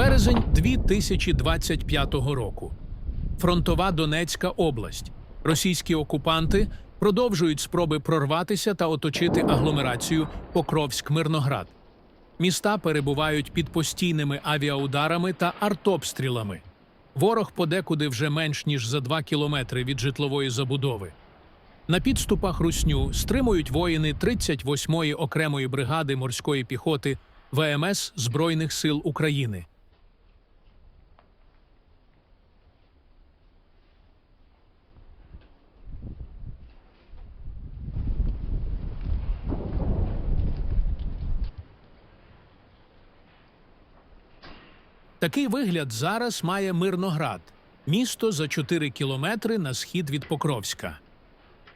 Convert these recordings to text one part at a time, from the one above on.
Березень 2025 року. Фронтова Донецька область. Російські окупанти продовжують спроби прорватися та оточити агломерацію Покровськ-Мирноград. Міста перебувають під постійними авіаударами та артобстрілами. Ворог подекуди вже менш ніж за два кілометри від житлової забудови. На підступах русню стримують воїни 38-ї окремої бригади морської піхоти ВМС Збройних сил України. Такий вигляд зараз має Мирноград, місто за 4 кілометри на схід від Покровська.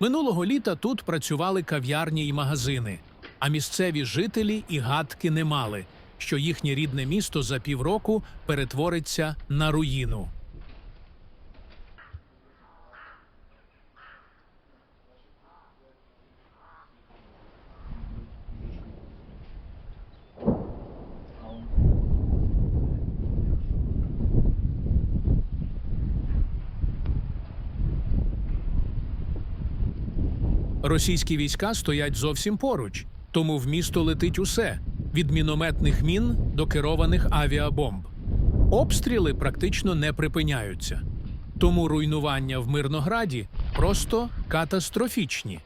Минулого літа тут працювали кав'ярні й магазини, а місцеві жителі і гадки не мали, що їхнє рідне місто за півроку перетвориться на руїну. Російські війська стоять зовсім поруч, тому в місто летить усе від мінометних мін до керованих авіабомб. Обстріли практично не припиняються. Тому руйнування в Мирнограді просто катастрофічні.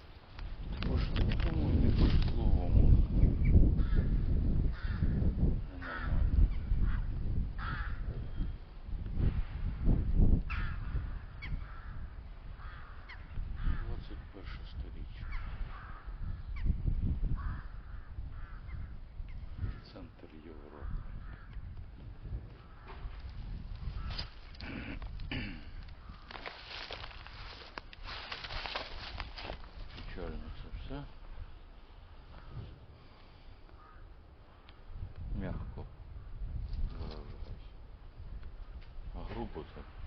А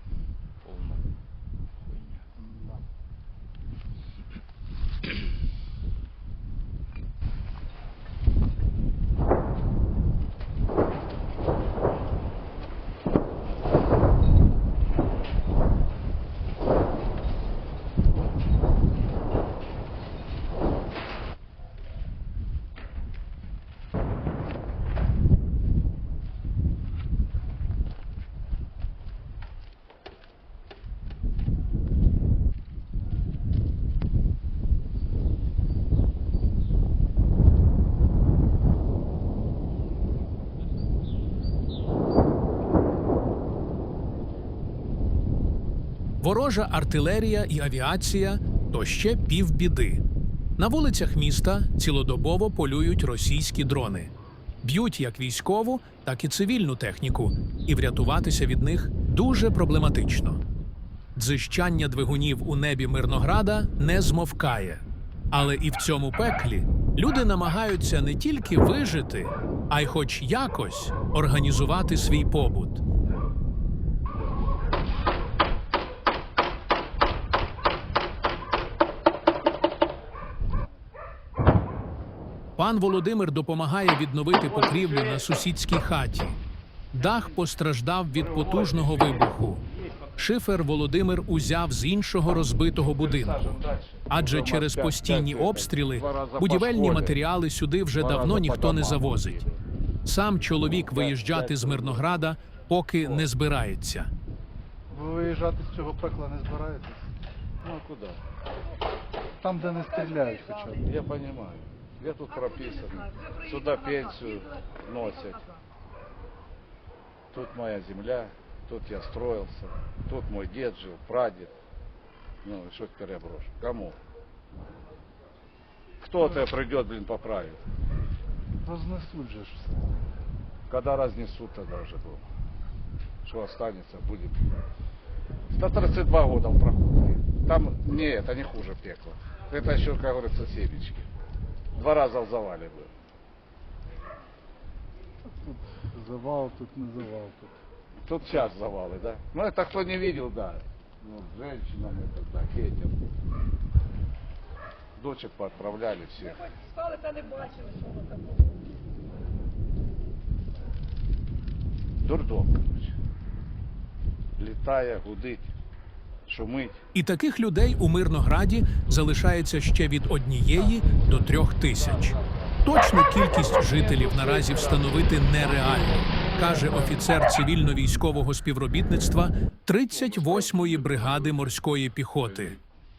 Ворожа артилерія і авіація то ще півбіди. На вулицях міста цілодобово полюють російські дрони. Б'ють як військову, так і цивільну техніку, і врятуватися від них дуже проблематично. Дзищання двигунів у небі Мирнограда не змовкає. Але і в цьому пеклі люди намагаються не тільки вижити, а й хоч якось організувати свій побут. Пан Володимир допомагає відновити покрівлю на сусідській хаті. Дах постраждав від потужного вибуху. Шифер Володимир узяв з іншого розбитого будинку. Адже через постійні обстріли будівельні матеріали сюди вже давно ніхто не завозить. Сам чоловік виїжджати з Мирнограда поки не збирається. Ви виїжджати з цього пекла не збираєтесь? Ну а куда? Там, де не стріляють хоча б. Я понимаю. Я тут прописан. Сюда пенсию носят. Тут моя земля, тут я строился, тут мой дед жил, прадед. Ну, что теперь я брошу? Кому? Кто тебя придет, блин, поправит? Рознесуть же. Когда разнесут тогда уже дома? Что останется, будет. 132 года в проходке. Там, не, это не хуже пекла. Это еще, как говорится, семечки. Два раза в завале был. Тут завал, тут не завал. Тут. Тут сейчас завалы, да? Ну, это кто не видел, да. Ну, женщинам это, да, детям. Дочек поотправляли всех. Спали та не бачили, що воно там. Дурдом, короче. Літає, гудить, шумить. І таких людей у Мирнограді залишається ще від однієї до трьох тисяч. Точну кількість жителів наразі встановити нереально, каже офіцер цивільно-військового співробітництва 38-ї бригади морської піхоти.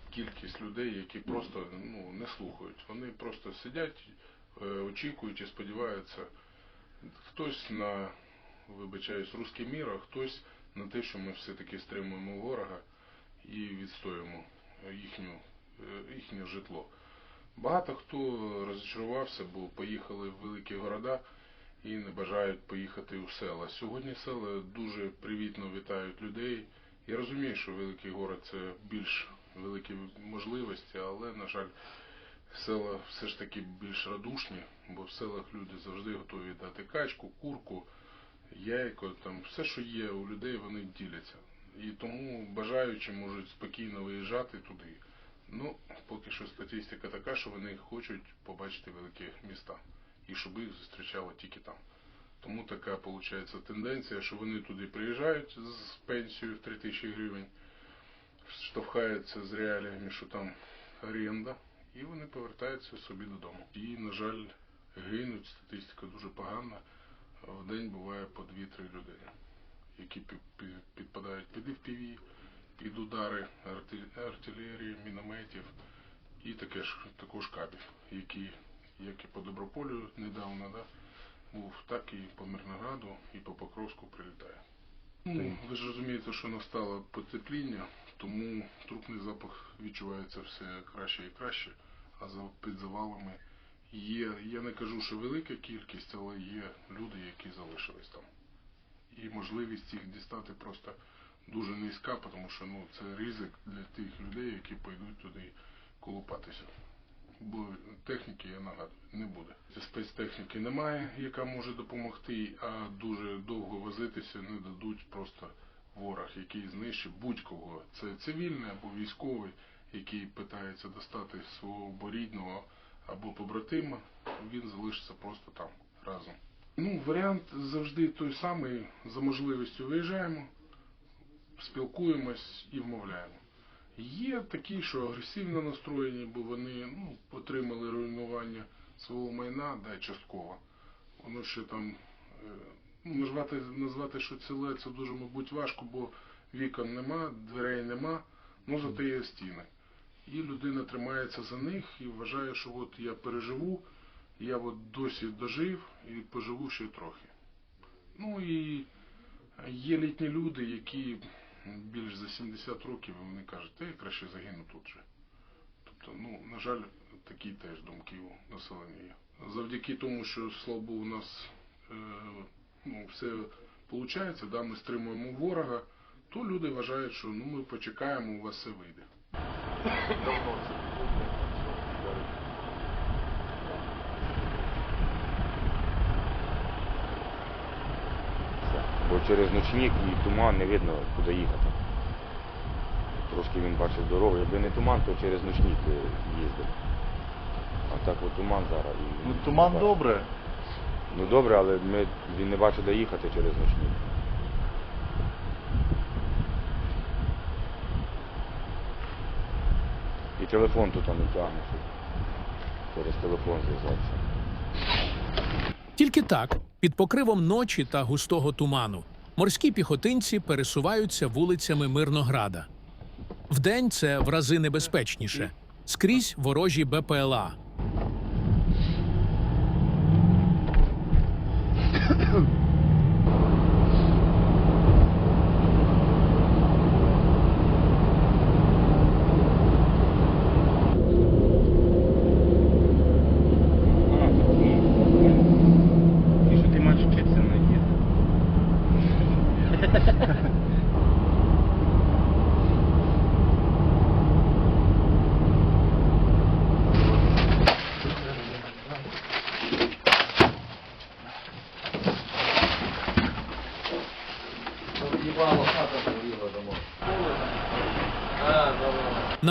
кількість людей, які просто ну, не слухають. Вони просто сидять, е, очікують і сподіваються. Хтось на, вибачаюсь, русський мір, а хтось на те, що ми все-таки стримуємо ворога і відстоюємо їхню, е, їхнє житло. Багато хто розчарувався, бо поїхали в великі города і не бажають поїхати у села. Сьогодні села дуже привітно вітають людей. Я розумію, що великий город це більш великі можливості, але, на жаль, села все ж таки більш радушні, бо в селах люди завжди готові дати качку, курку, яйко, там все, що є у людей, вони діляться. І тому бажаючі можуть спокійно виїжджати туди. Ну, поки що статистика така, що вони хочуть побачити великі міста. І щоб їх зустрічало тільки там. Тому така виходить тенденція, що вони туди приїжджають з пенсією в 3000 гривень, штовхаються з реаліями, що там оренда, і вони повертаються собі додому. І, на жаль, гинуть, статистика дуже погана. В день буває по 2-3 людини, які пі- пі- підпадають під FPV, під удари арти- артилерії, мінометів і таке ж, також кабів, які, як і по Доброполю недавно, да, був, так і по Мирнограду, і по Покровську прилітає. Ну, ви ж розумієте, що настало потепління, тому трупний запах відчувається все краще і краще, а за під завалами є, я не кажу, що велика кількість, але є люди, які залишились там. І можливість їх дістати просто дуже низька, тому що ну, це ризик для тих людей, які пойдуть туди колупатися. Бо техніки, я нагадую, не буде. Спецтехніки немає, яка може допомогти, а дуже довго возитися не дадуть просто ворог, який знищить будь-кого. Це цивільний або військовий, який питається достати свого або рідного або побратима, він залишиться просто там разом. Ну, варіант завжди той самий. За можливістю виїжджаємо, спілкуємось і вмовляємо. Є такі, що агресивно настроєні, бо вони ну, отримали руйнування свого майна, да, частково. Воно ще там, е, ну, назвати, назвати, що ціле, це дуже, мабуть, важко, бо вікон нема, дверей нема, ну зате є стіни. І людина тримається за них і вважає, що от я переживу, я от досі дожив і поживу ще трохи. Ну і є літні люди, які більш за 70 років, і вони кажуть, та я краще загину тут же. Тобто, ну, на жаль, такі теж думки у населення є. Завдяки тому, що, слава Богу, у нас е, ну, все виходить, да, ми стримуємо ворога, то люди вважають, що ну, ми почекаємо, у вас все вийде. Бо через ночник і туман не видно, куди їхати. Трошки він бачив дорогу. Якби не туман, то через ночник їздив. А так от туман зараз. І Ну туман бачить. добре. Ну добре, але ми, він не бачить, де їхати через ночник. І телефон тут не тягне, щоб через телефон зв'язатися. Тільки так, під покривом ночі та густого туману, морські піхотинці пересуваються вулицями Мирнограда. Вдень це в рази небезпечніше. Скрізь ворожі БПЛА. І що ти маєш вчитися на їзд?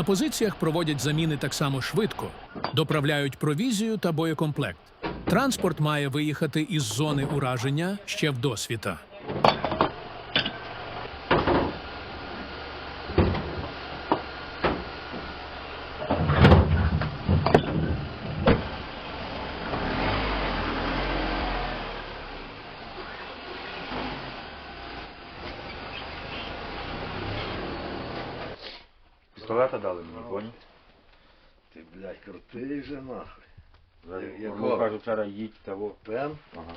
На позиціях проводять заміни так само швидко, доправляють провізію та боєкомплект. Транспорт має виїхати із зони ураження ще в досвіта. Пістолета дали мені, поняв? Ти, блядь, крутий же нахуй. Якого? кажу, вчора їдь того. Пен? Ага.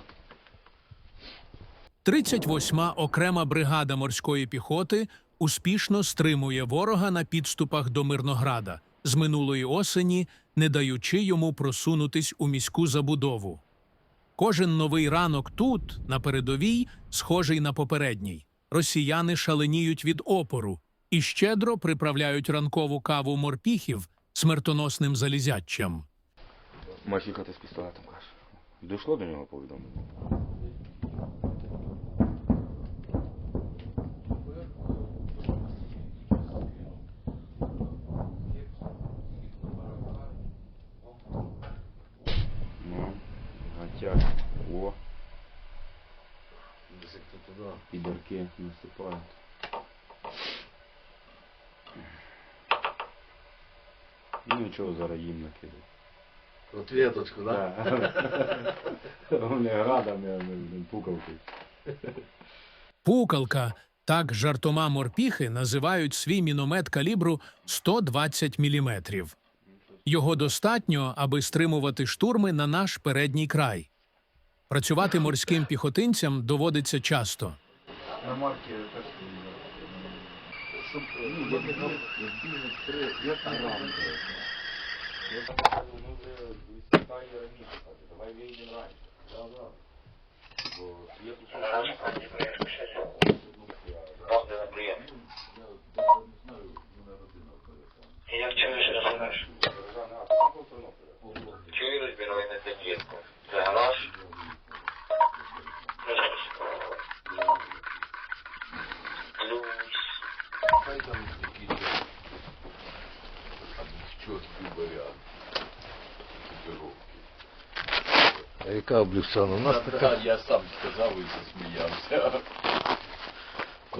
38-ма окрема бригада морської піхоти успішно стримує ворога на підступах до Мирнограда з минулої осені, не даючи йому просунутись у міську забудову. Кожен новий ранок тут, на передовій, схожий на попередній. Росіяни шаленіють від опору і щедро приправляють ранкову каву морпіхів смертоносним залізяччям. Маєш ти з пістолетом, каже. Дійшло до нього повідомлення? Ну, гатяк. О, Десь як то туди. підарки наступають. Нічого, зараз їм накидаю. Ответочку, да? Вони градами, а. Пукалка так жартома морпіхи називають свій міномет калібру 120 мм. Його достатньо, аби стримувати штурми на наш передній край. Працювати морським піхотинцям доводиться часто. На марки теж Щоб ну, як на рамку. Давай вийдемо раніше. Бо є тут Як чуєш, розумієш? Чую розбірой на п'ятірку. Це гараж. Плюс. Чіткий варіант. Типіровки. А яка облюсана? У нас така... Я сам сказав і засміявся.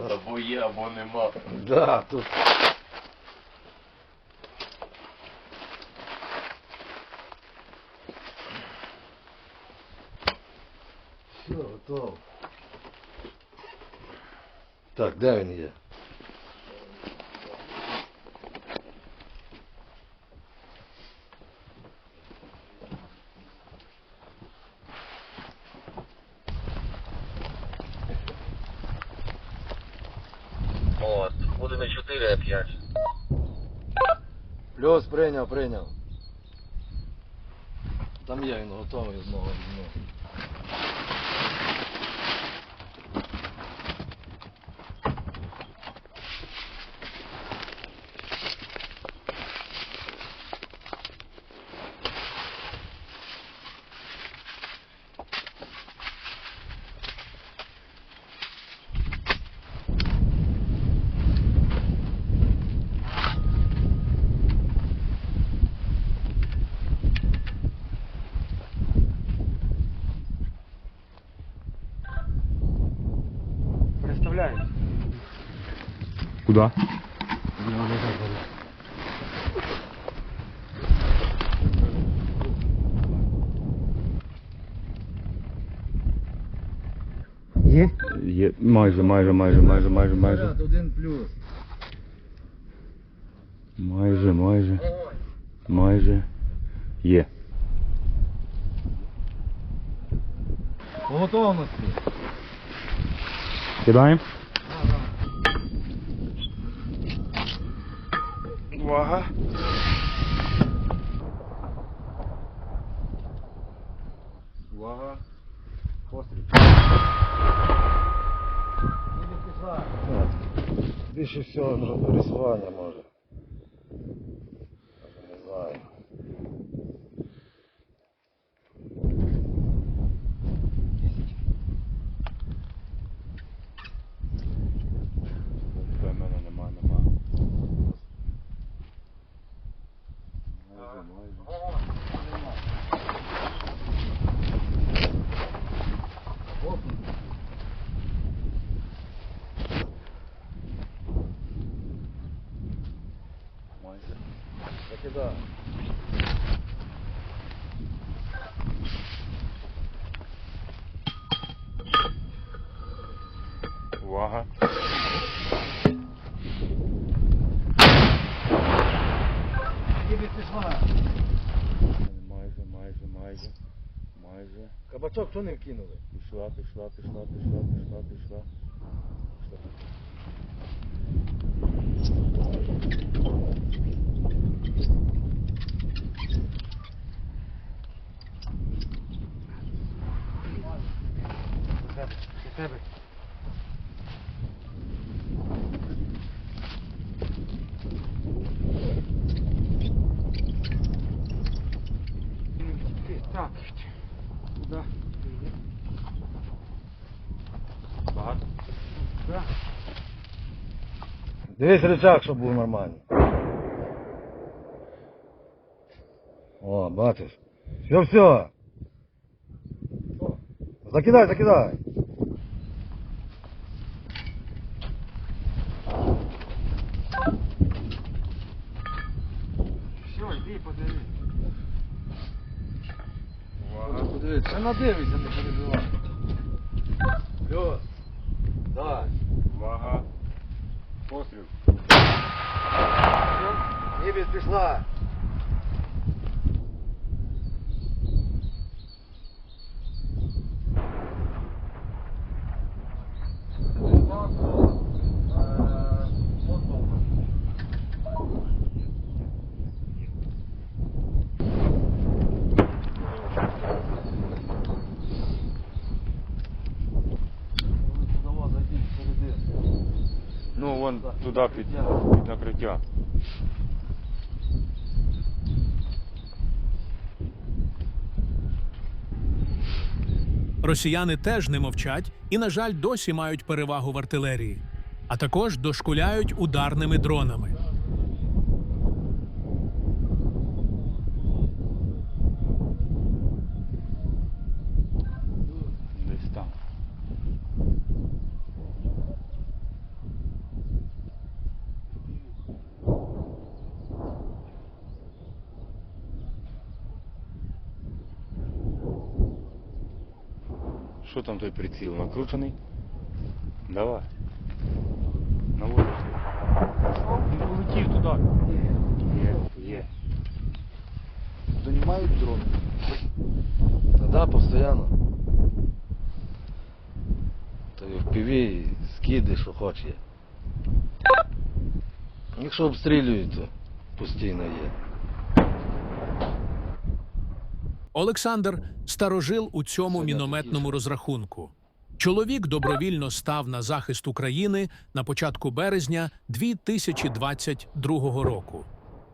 Або є, або нема. Да, тут... Все, готово. Так, де він є? От. Буде не 4, а 5. Плюс прийняв, прийняв. Там є він готовий знову. мого візьму. Куда? Є? Є, майже, майже, майже, майже, майже, майже. Один плюс. Майже, майже. Майже. Є. По готовності. Кидаємо? Увага. Увага. Постріл. Більше всього рисування може. Закидаю. Увага. Майже, майже, майже, майже. Кабачок що не вкинули? Пішла, пішла, пішла, пішла, пішла, пішла. Пішла. Так. Да. Багато? Дивись рычаг, щоб був нормальний. О, бачиш. Все, все. Закидай, закидай. Все, йди, подивись. Подивись, це надивися, не переживай. Все. Давай. Увага. Постріл. Небес пішла. Ну, вон туди під, під накриття. Росіяни теж не мовчать і, на жаль, досі мають перевагу в артилерії, а також дошкуляють ударними дронами. Десь там. Що там той приціл? Накручений? Давай. Наводиш. Він полетів туди. Є, є. Донимают дрон? Да, постоянно. То в піві, скиди, що хоче. Якщо обстрілюють, то постійно є. Олександр старожил у цьому мінометному розрахунку. Чоловік добровільно став на захист України на початку березня 2022 року.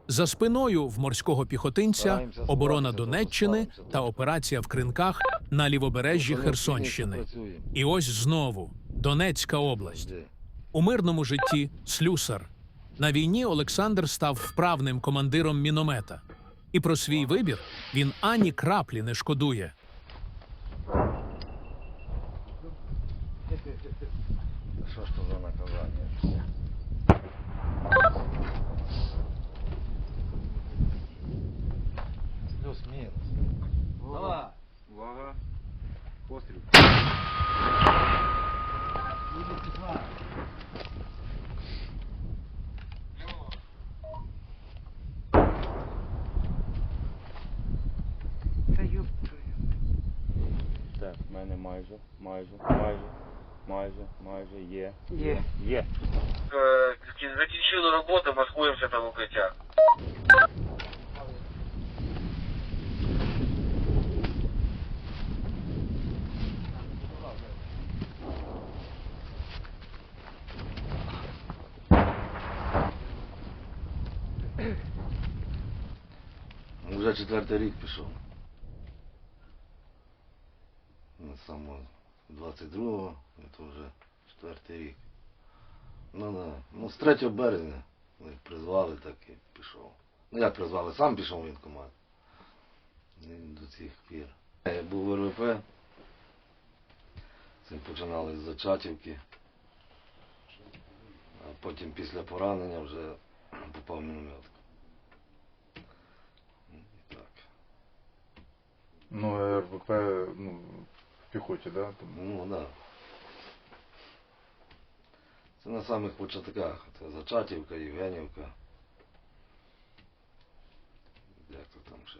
За спиною в морського піхотинця оборона Донеччини та операція в кринках на лівобережжі Херсонщини. І ось знову Донецька область. У мирному житті слюсар. На війні Олександр став вправним командиром міномета. І про свій вибір він ані краплі не шкодує. Що ж то за наказання? Плюс-мінус. Увага. Постріл в мене майже, майже, майже, майже, майже є. Є. Є. Е, Закінчили роботу, маскуємося там укриття. Вже четвертий рік пішов. На самого 22-го, це вже четвертий рік. Ну, да. ну з 3 березня ми призвали, так і пішов. Ну як призвали, сам пішов в воєнкомат. До цих пір. Я був в РВП. Це починали з Зачатівки. А потім після поранення вже попав в мінометку. Ну, РВП, ну, піхоті, да? Там. Ну, да. Це на самих початках. Це Зачатівка, Євгенівка. Де ще.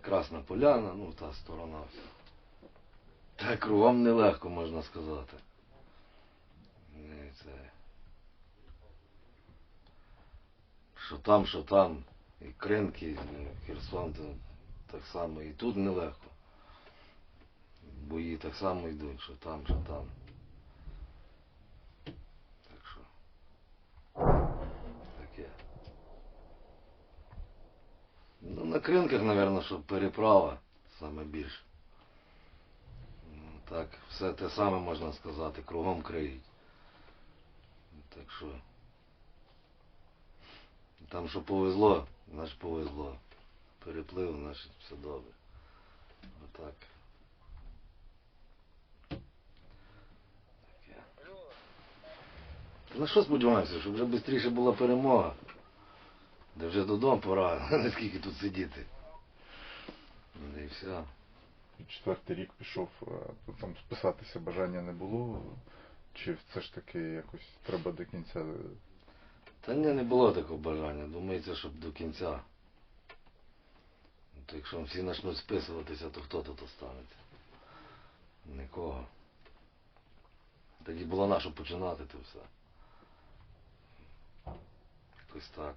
Красна Поляна, ну та сторона вся. Та кругом нелегко, можна сказати. Не це. Що там, що там. І Кринки, і Херсон, то так само. І тут нелегко. Бої так само йдуть, що там, що там. Так що. Таке. Ну, на кринках, мабуть, що переправа саме більше. Ну, Так, все те саме можна сказати, кругом криють. Так що. Там що повезло, значить повезло. Переплив, значить все добре. Отак. На що сподіваємося, щоб вже швидше була перемога. Де вже додому пора, не скільки тут сидіти. Да і все. Четвертий рік пішов, а там списатися бажання не було. Чи все ж таки якось треба до кінця Та ні, не було такого бажання. Думається, щоб до кінця. То якщо всі почнуть списуватися, то хто тут останеться? Нікого. Тоді було нащо починати то все. Якось так.